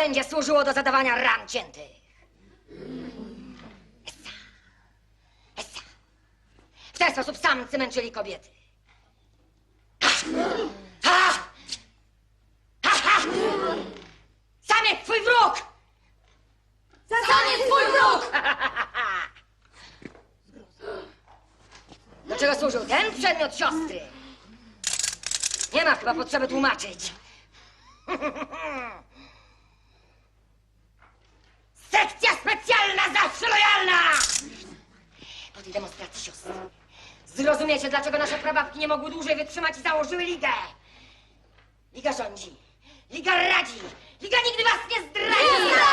narzędzie służyło do zadawania ran ciętych. Essa. Essa. W ten sposób samcy męczyli kobiety. Ha! Ha! Ha! ha! Samiec twój wróg! Samiec twój wróg! Do czego służył ten przedmiot siostry? Nie ma chyba potrzeby tłumaczyć. tej demonstracji siostry zrozumiecie, dlaczego nasze prababki nie mogły dłużej wytrzymać i założyły ligę. Liga rządzi. Liga radzi. Liga nigdy was nie zdradzi.